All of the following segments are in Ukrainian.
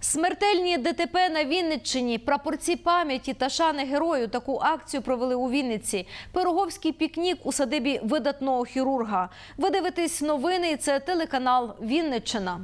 Смертельні ДТП на Вінниччині, прапорці пам'яті та шани герою. Таку акцію провели у Вінниці. Пироговський пікнік у садибі видатного хірурга. Ви дивитесь новини. Це телеканал Вінниччина.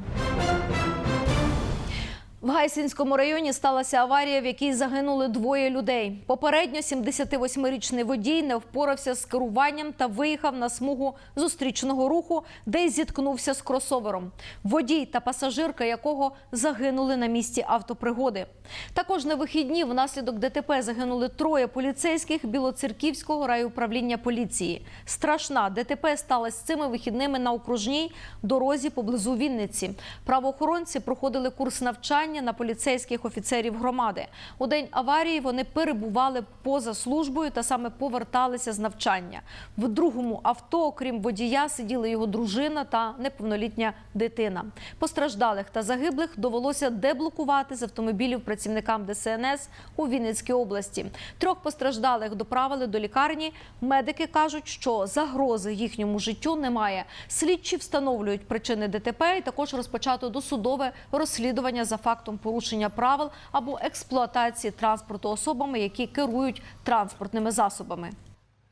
В Гайсинському районі сталася аварія, в якій загинули двоє людей. Попередньо 78-річний водій не впорався з керуванням та виїхав на смугу зустрічного руху, де й зіткнувся з кросовером. Водій та пасажирка якого загинули на місці автопригоди. Також на вихідні внаслідок ДТП загинули троє поліцейських Білоцерківського райуправління поліції. Страшна ДТП сталася цими вихідними на окружній дорозі поблизу Вінниці. Правоохоронці проходили курс навчання на поліцейських офіцерів громади. У день аварії вони перебували поза службою та саме поверталися з навчання. В другому авто, окрім водія, сиділи його дружина та неповнолітня дитина. Постраждалих та загиблих довелося деблокувати з автомобілів працівникам ДСНС у Вінницькій області. Трьох постраждалих доправили до лікарні. Медики кажуть, що загрози їхньому життю немає. Слідчі встановлюють причини ДТП і також розпочато досудове розслідування за фактом порушення правил або експлуатації транспорту особами, які керують транспортними засобами.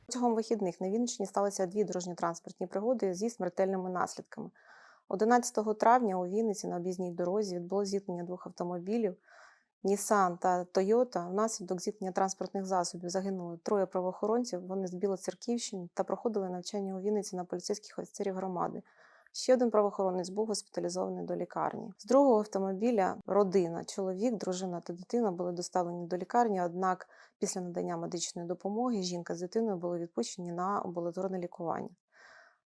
Протягом вихідних на Вінниччині сталися дві дорожньо-транспортні пригоди зі смертельними наслідками. 11 травня у Вінниці на об'їзній дорозі відбуло зіткнення двох автомобілів Нісан та Тойота. Внаслідок зіткнення транспортних засобів загинули троє правоохоронців. Вони з Білоцерківщини та проходили навчання у Вінниці на поліцейських офіцерів громади. Ще один правоохоронець був госпіталізований до лікарні. З другого автомобіля родина, чоловік, дружина та дитина були доставлені до лікарні. Однак, після надання медичної допомоги жінка з дитиною були відпущені на амбулаторне лікування.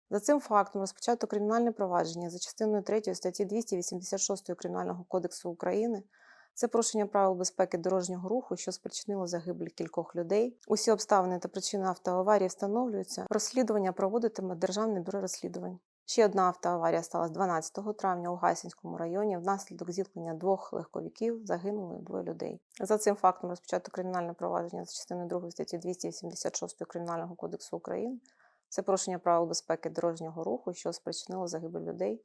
За цим фактом розпочато кримінальне провадження за частиною 3 статті 286 Кримінального кодексу України. Це порушення правил безпеки дорожнього руху, що спричинило загибель кількох людей. Усі обставини та причини автоаварії встановлюються. Розслідування проводитиме Державне бюро розслідувань. Ще одна автоаварія сталася 12 травня у Гайсинському районі. Внаслідок зіткнення двох легковиків загинули двоє людей. За цим фактом розпочато кримінальне провадження за частиною 2 статті 286 Кримінального кодексу України. Це порушення правил безпеки дорожнього руху, що спричинило загибель людей.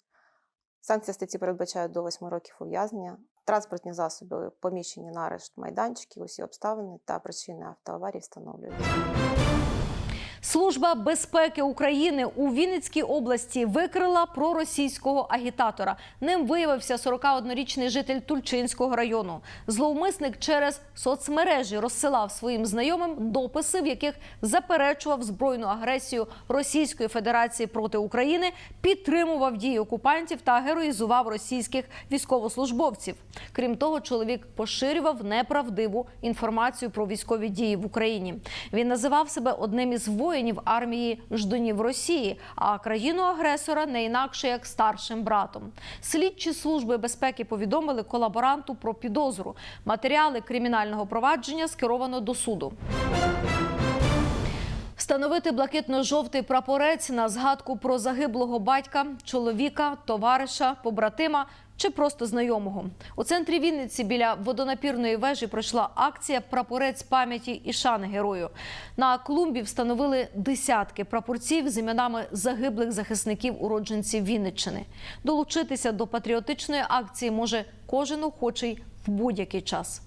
Санкція статті передбачає до 8 років ув'язнення. Транспортні засоби поміщені на арешт майданчики, усі обставини та причини автоаварії встановлюються. Служба безпеки України у Вінницькій області викрила проросійського агітатора. Ним виявився 41-річний житель Тульчинського району. Зловмисник через соцмережі розсилав своїм знайомим дописи, в яких заперечував збройну агресію Російської Федерації проти України, підтримував дії окупантів та героїзував російських військовослужбовців. Крім того, чоловік поширював неправдиву інформацію про військові дії в Україні. Він називав себе одним із воїнів армії ждунів Росії, а країну-агресора не інакше як старшим братом. Слідчі служби безпеки повідомили колаборанту про підозру. Матеріали кримінального провадження скеровано до суду. Встановити блакитно-жовтий прапорець на згадку про загиблого батька, чоловіка, товариша, побратима чи просто знайомого. У центрі Вінниці біля водонапірної вежі пройшла акція Прапорець пам'яті і шани герою. На клумбі встановили десятки прапорців з іменами загиблих захисників уродженців Вінниччини. Долучитися до патріотичної акції може кожен охочий в будь-який час.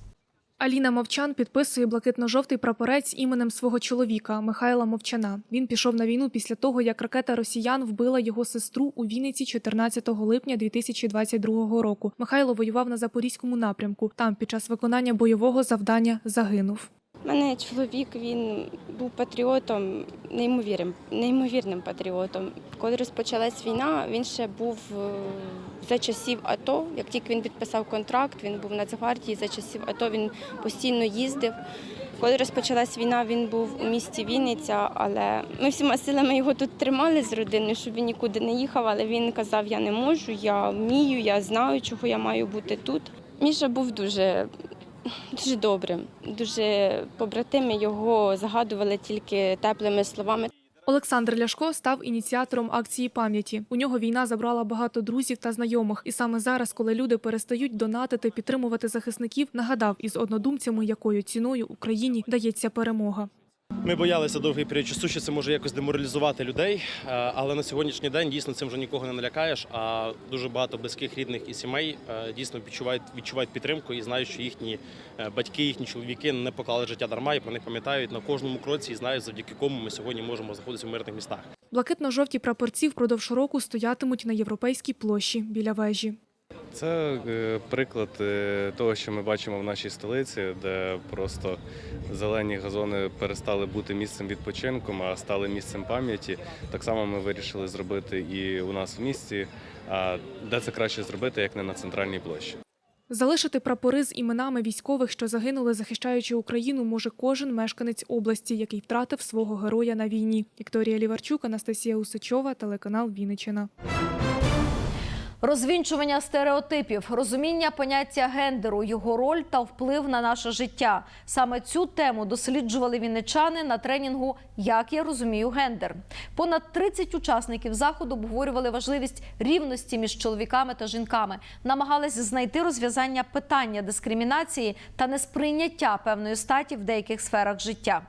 Аліна Мовчан підписує блакитно-жовтий прапорець іменем свого чоловіка Михайла Мовчана. Він пішов на війну після того, як ракета росіян вбила його сестру у Вінниці 14 липня 2022 року. Михайло воював на запорізькому напрямку. Там під час виконання бойового завдання загинув. Мене чоловік він був патріотом, неймовірним, неймовірним патріотом. Коли розпочалась війна, він ще був е, за часів АТО. Як тільки він підписав контракт, він був в Нацгвардії. За часів АТО він постійно їздив. Коли розпочалась війна, він був у місті Вінниця, але ми всіма силами його тут тримали з родиною, щоб він нікуди не їхав. Але він казав: Я не можу, я вмію, я знаю, чого я маю бути тут. Міша був дуже дуже добре, Дуже побратими його загадували тільки теплими словами. Олександр Ляшко став ініціатором акції пам'яті. У нього війна забрала багато друзів та знайомих. І саме зараз, коли люди перестають донатити, підтримувати захисників, нагадав із однодумцями, якою ціною Україні дається перемога. Ми боялися довгий період часу, що це може якось деморалізувати людей. е, Але на сьогоднішній день дійсно цим вже нікого не налякаєш. А дуже багато близьких рідних і сімей е, дійсно відчувають відчувають підтримку і знають, що їхні е, батьки, їхні чоловіки не поклали життя дарма і про них пам'ятають на кожному кроці і знають, завдяки кому ми сьогодні можемо знаходитися в мирних містах. Блакитно-жовті прапорці впродовж року стоятимуть на європейській площі біля вежі. Це е, приклад е, того, що ми бачимо в нашій столиці, де просто зелені газони перестали бути місцем відпочинку, а стали місцем пам'яті. Так само ми вирішили зробити і у нас в місті. А де це краще зробити, як не на центральній площі? Залишити прапори з іменами військових, що загинули, захищаючи Україну, може кожен мешканець області, який втратив свого героя на війні. Вікторія Ліварчук, Анастасія Усачова, телеканал Вінниччина. Розвінчування стереотипів, розуміння поняття гендеру, його роль та вплив на наше життя. Саме цю тему досліджували вінничани на тренінгу Як я розумію гендер. Понад 30 учасників заходу обговорювали важливість рівності між чоловіками та жінками, намагались знайти розв'язання питання дискримінації та несприйняття певної статі в деяких сферах життя.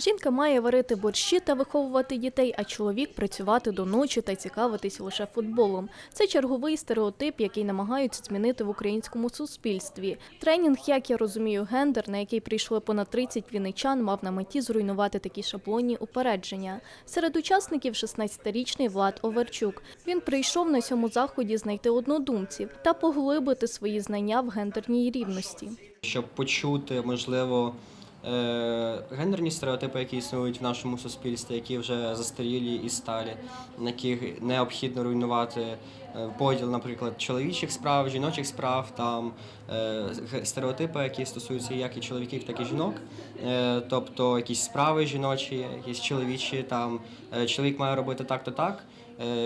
Жінка має варити борщі та виховувати дітей, а чоловік працювати до ночі та цікавитись лише футболом. Це черговий стереотип, який намагаються змінити в українському суспільстві. Тренінг, як я розумію, гендер, на який прийшли понад 30 вінничан, мав на меті зруйнувати такі шаблонні упередження. Серед учасників 16-річний Влад Оверчук. Він прийшов на цьому заході знайти однодумців та поглибити свої знання в гендерній рівності. щоб почути, можливо, гендерні стереотипи, які існують в нашому суспільстві, які вже застарілі і сталі, на яких необхідно руйнувати е, поділ, наприклад, чоловічих справ, жіночих справ, там е, стереотипи, які стосуються як і чоловіків, так і жінок. Е, Тобто якісь справи жіночі, якісь чоловічі, там е, чоловік має робити так-то так.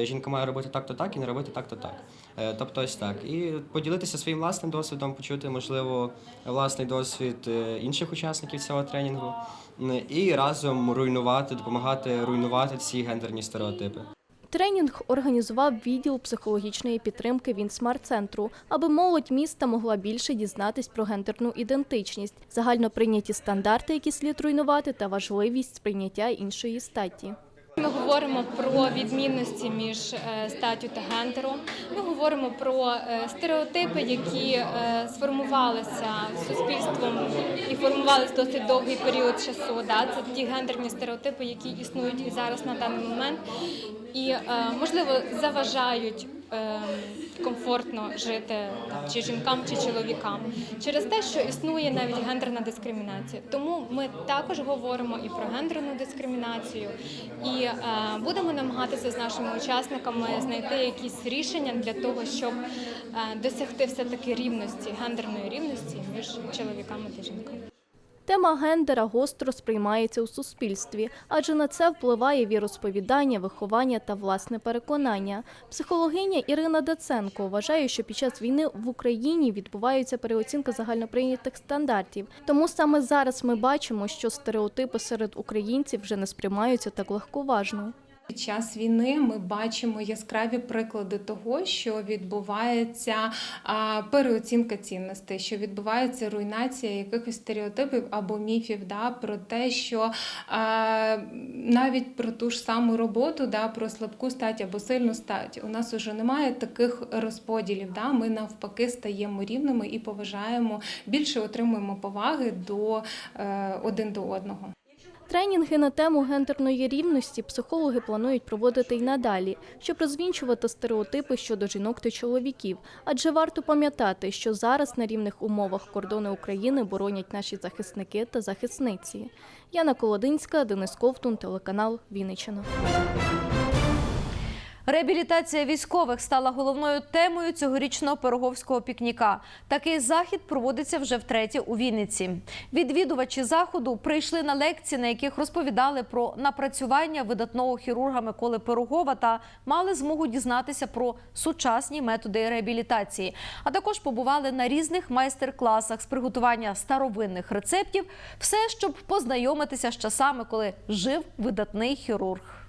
е, Жінка має робити так-то так і не робити так-то так. Е, Тобто ось так. І поділитися своїм власним досвідом, почути, можливо, власний досвід е, інших учасників цього тренінгу, і разом руйнувати, допомагати руйнувати ці гендерні стереотипи. Тренінг організував відділ психологічної підтримки Вінсмарт-центру, аби молодь міста могла більше дізнатись про гендерну ідентичність, загально прийняті стандарти, які слід руйнувати, та важливість сприйняття іншої статі. Ми говоримо про відмінності між е, статтю та гендером. Ми говоримо про е, стереотипи, які е, сформувалися суспільством і формувалися досить довгий період часу. Да? Це ті гендерні стереотипи, які існують і зараз на даний момент, і можливо заважають. Е, Комфортно жити чи жінкам, чи чоловікам через те, що існує навіть гендерна дискримінація. Тому ми також говоримо і про гендерну дискримінацію, і е, будемо намагатися з нашими учасниками знайти якісь рішення для того, щоб е, досягти все таки рівності, гендерної рівності між чоловіками та жінками. Тема гендера гостро сприймається у суспільстві, адже на це впливає віросповідання, виховання та власне переконання. Психологиня Ірина Даценко вважає, що під час війни в Україні відбувається переоцінка загальноприйнятих стандартів. Тому саме зараз ми бачимо, що стереотипи серед українців вже не сприймаються так легковажно. Під час війни ми бачимо яскраві приклади того, що відбувається переоцінка цінностей, що відбувається руйнація якихось стереотипів або міфів, да, про те, що навіть про ту ж саму роботу, да, про слабку стать або сильну стать. У нас уже немає таких розподілів. Да, ми навпаки стаємо рівними і поважаємо більше отримуємо поваги до е, один до одного. Тренінги на тему гендерної рівності психологи планують проводити й надалі, щоб розвінчувати стереотипи щодо жінок та чоловіків. Адже варто пам'ятати, що зараз на рівних умовах кордони України боронять наші захисники та захисниці. Яна Колодинська, Денис Ковтун, телеканал Вінниччина. Реабілітація військових стала головною темою цьогорічного пироговського пікніка. Такий захід проводиться вже втретє у Вінниці. Відвідувачі заходу прийшли на лекції, на яких розповідали про напрацювання видатного хірурга Миколи Пирогова та мали змогу дізнатися про сучасні методи реабілітації. А також побували на різних майстер-класах з приготування старовинних рецептів, все щоб познайомитися з часами, коли жив видатний хірург.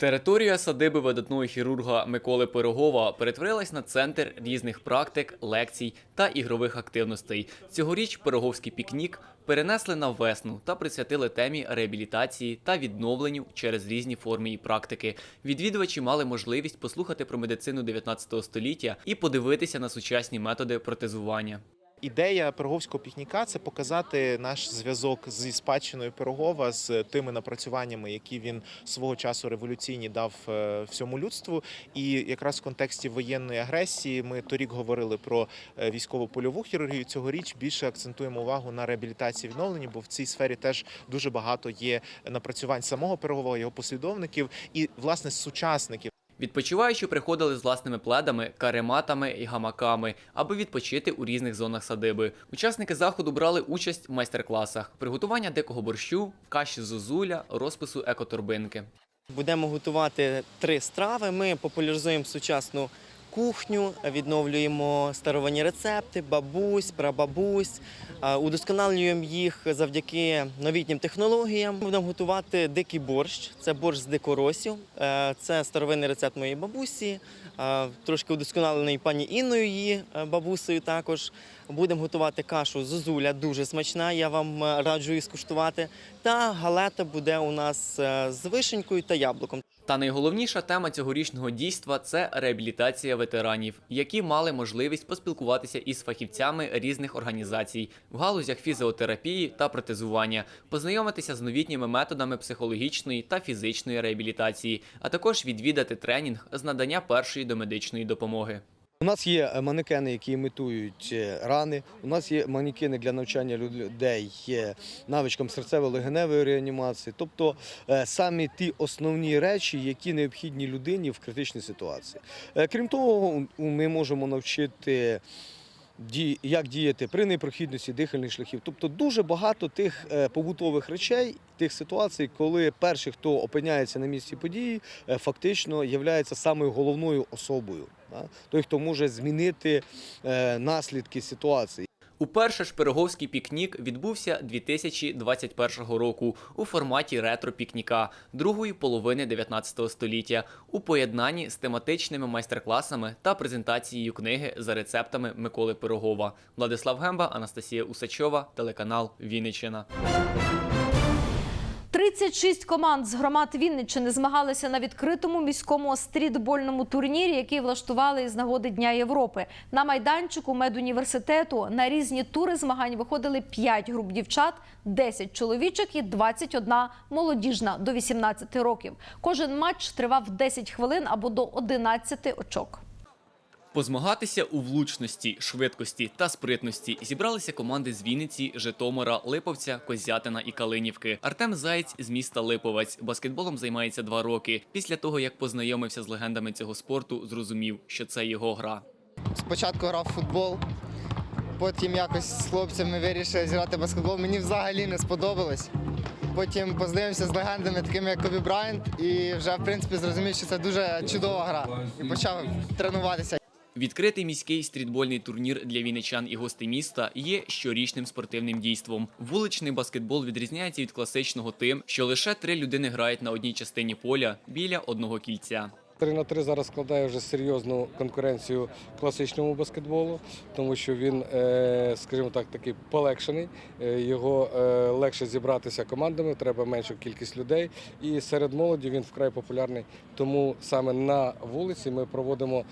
Територія садиби видатного хірурга Миколи Пирогова перетворилась на центр різних практик, лекцій та ігрових активностей. Цьогоріч Пироговський пікнік перенесли на весну та присвятили темі реабілітації та відновленню через різні форми і практики. Відвідувачі мали можливість послухати про медицину 19 століття і подивитися на сучасні методи протезування. Ідея пироговського пікніка це показати наш зв'язок зі спадщиною Пирогова, з тими напрацюваннями, які він свого часу революційні дав е, всьому людству. І якраз в контексті воєнної агресії ми торік говорили про е, військово-польову хірургію. Цьогоріч більше акцентуємо увагу на реабілітації відновленні, бо в цій сфері теж дуже багато є напрацювань самого Пирогова, його послідовників і власне сучасників. Відпочиваючі приходили з власними пледами, карематами і гамаками, аби відпочити у різних зонах садиби. Учасники заходу брали участь в майстер-класах: приготування дикого борщу, каші зозуля, розпису екоторбинки. Будемо готувати три страви. Ми популяризуємо сучасну кухню, відновлюємо старовинні рецепти, бабусь, прабабусь, удосконалюємо їх завдяки новітнім технологіям. Будемо готувати дикий борщ. Це борщ з дикоросів. Е, Це старовинний рецепт моєї бабусі, е, трошки удосконалений пані Інною її е, бабусею також. Будемо готувати кашу зозуля, дуже смачна. Я вам е, раджу її скуштувати. Та галета буде у нас е, з вишенькою та яблуком. Та найголовніша тема цьогорічного дійства це реабілітація ветеранів, які мали можливість поспілкуватися із фахівцями різних організацій в галузях фізіотерапії та протезування, познайомитися з новітніми методами психологічної та фізичної реабілітації, а також відвідати тренінг з надання першої домедичної допомоги. У нас є е, манекени, які імітують е, рани. У нас є манекени для навчання людей навичкам серцево-легеневої реанімації, тобто е, самі ті основні речі, які необхідні людині в критичній ситуації. Крім того, ми можемо навчити. Як діяти при непрохідності дихальних шляхів, тобто дуже багато тих е, побутових речей, тих ситуацій, коли перший, хто опиняється на місці події, е, фактично є самою головною особою. Той, хто може змінити е, наслідки ситуації. Уперше ж Пироговський пікнік відбувся 2021 року у форматі ретро-пікніка другої половини 19 століття у поєднанні з тематичними майстер-класами та презентацією книги за рецептами Миколи Пирогова. Владислав Гемба, Анастасія Усачова, телеканал Вінниччина. 36 команд з громад Вінниччини змагалися на відкритому міському стрітбольному турнірі, який влаштували із нагоди Дня Європи. На майданчику медуніверситету на різні тури змагань виходили 5 груп дівчат, 10 чоловічок і 21 молодіжна до 18 років. Кожен матч тривав 10 хвилин або до 11 очок. Позмагатися у влучності, швидкості та спритності зібралися команди з Вінниці, Житомира, Липовця, Козятина і Калинівки. Артем Заєць з міста Липовець баскетболом займається два роки. Після того як познайомився з легендами цього спорту, зрозумів, що це його гра. Спочатку грав в футбол, потім якось з хлопцями вирішив зіграти баскетбол. Мені взагалі не сподобалось. Потім познайомився з легендами, такими як Кобі Брайант, і вже в принципі зрозумів, що це дуже чудова гра. І почав тренуватися. Відкритий міський стрітбольний турнір для вінничан і гостей міста є щорічним спортивним дійством. Вуличний баскетбол відрізняється від класичного тим, що лише три людини грають на одній частині поля біля одного кільця. 3 на 3 зараз складає вже серйозну конкуренцію класичному баскетболу, тому що він, е, скажімо так, такий полегшений. Е, Його е, легше зібратися командами, треба меншу кількість людей. І серед молоді він вкрай популярний. Тому саме на вулиці ми проводимо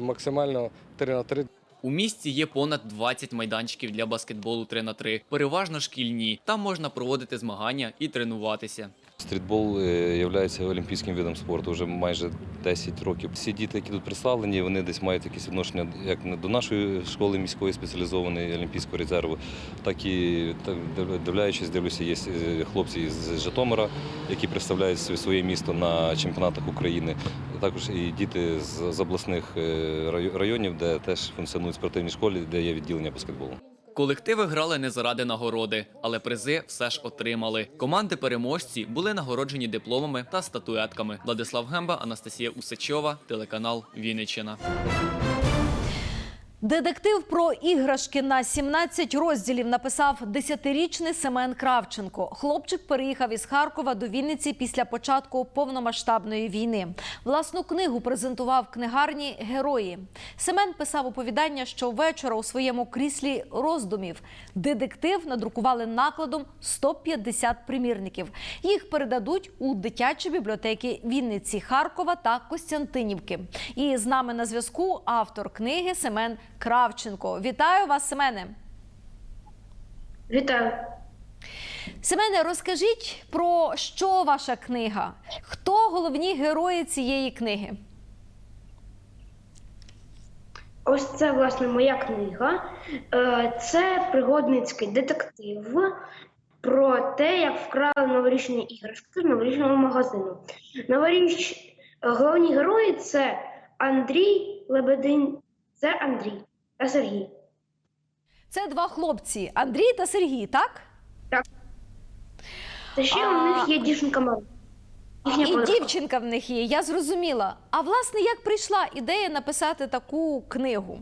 максимально 3 на 3 У місті є понад 20 майданчиків для баскетболу 3 на 3 переважно шкільні. Там можна проводити змагання і тренуватися. Стрітбол є олімпійським видом спорту вже майже 10 років. Всі діти, які тут представлені, вони десь мають якесь відношення як до нашої школи міської спеціалізованої олімпійського резерву, так і дивляючись, дивлюся, є е, хлопці з Житомира, які представляють своє- місто на чемпіонатах України. Також і діти з з обласних е, районів, де теж функціонують спортивні школи, де є відділення баскетболу. Колективи грали не заради нагороди, але призи все ж отримали. Команди переможці були нагороджені дипломами та статуетками. Владислав Гемба, Анастасія Усачова, телеканал Вінниччина. Детектив про іграшки на 17 розділів написав 10-річний Семен Кравченко. Хлопчик переїхав із Харкова до Вінниці після початку повномасштабної війни. Власну книгу презентував книгарні Герої. Семен писав оповідання, що ввечора у своєму кріслі роздумів. Детектив надрукували накладом 150 примірників. Їх передадуть у дитячі бібліотеки Вінниці, Харкова та Костянтинівки. І з нами на зв'язку автор книги Семен Кравченко. Вітаю вас, Семене. Вітаю. Семене, розкажіть про що ваша книга? Хто головні герої цієї книги? Ось це власне моя книга. Е, Це пригодницький детектив про те, як вкрали новорічні іграшки з новорічного магазину. Новоріч... Головні герої це Андрій Лебедин, це Андрій та Сергій. Це два хлопці Андрій та Сергій, так? Так. Та ще А- у них є дівчинка Марина. Їхня І подружка. дівчинка в них є, я зрозуміла. А власне, як прийшла ідея написати таку книгу?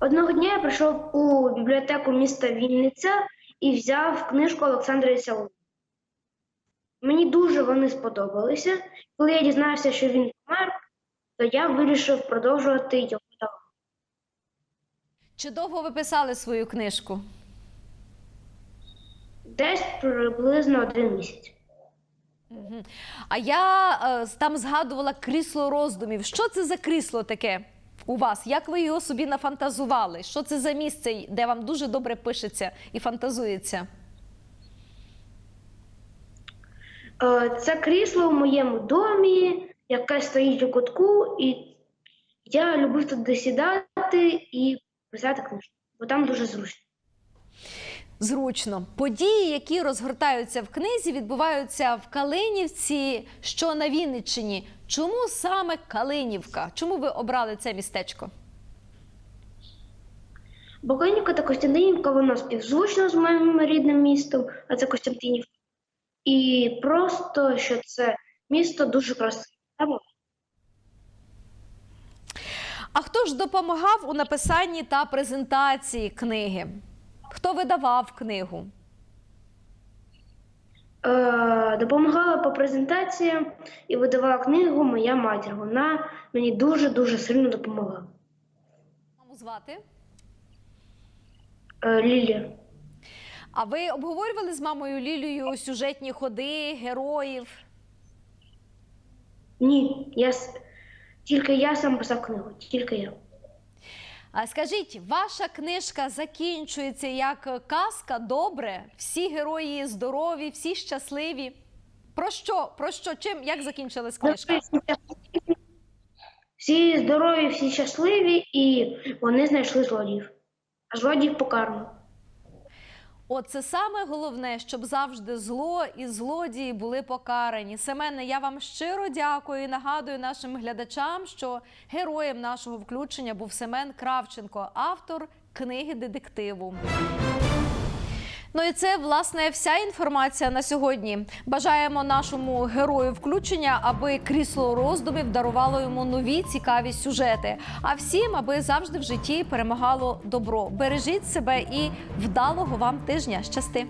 Одного дня я прийшов у бібліотеку міста Вінниця і взяв книжку Олександра Ісяу. Мені дуже вони сподобалися. Коли я дізнався, що він помер, то я вирішив продовжувати його дорогу. Чи довго ви писали свою книжку? Десь приблизно один місяць. А я е, там згадувала крісло роздумів. Що це за крісло таке у вас? Як ви його собі нафантазували? Що це за місце, де вам дуже добре пишеться і фантазується? Е, Це крісло в моєму домі, яке стоїть у кутку, і я любив туди сідати і писати книжку, бо там дуже зручно. Зручно. Події, які розгортаються в книзі, відбуваються в Калинівці, що на Вінниччині. Чому саме Калинівка? Чому ви обрали це містечко? Богонівка та Костянтинівка, воно співзвучно з моїм рідним містом, а це Костянтинівка. І просто, що це місто дуже красиве. А хто ж допомагав у написанні та презентації книги? Хто видавав книгу? Е, допомагала по презентаціям і видавала книгу моя матір. Вона мені дуже-дуже сильно допомогла. Маму звати? Е, Лілія. А ви обговорювали з мамою Лілією сюжетні ходи, героїв? Ні, я тільки я сам писав книгу, тільки я. А скажіть, ваша книжка закінчується як казка? Добре? Всі герої здорові, всі щасливі. Про що? Про що? Чим як закінчилась книжка? Всі здорові, всі щасливі, і вони знайшли злодіїв. А злодіїв покарано. От це саме головне, щоб завжди зло і злодії були покарані. Семене, я вам щиро дякую і нагадую нашим глядачам, що героєм нашого включення був Семен Кравченко, автор книги детективу. Ну і це власне вся інформація на сьогодні. Бажаємо нашому герою включення, аби крісло роздумів дарувало йому нові цікаві сюжети. А всім, аби завжди в житті перемагало добро. Бережіть себе і вдалого вам тижня. Щасти!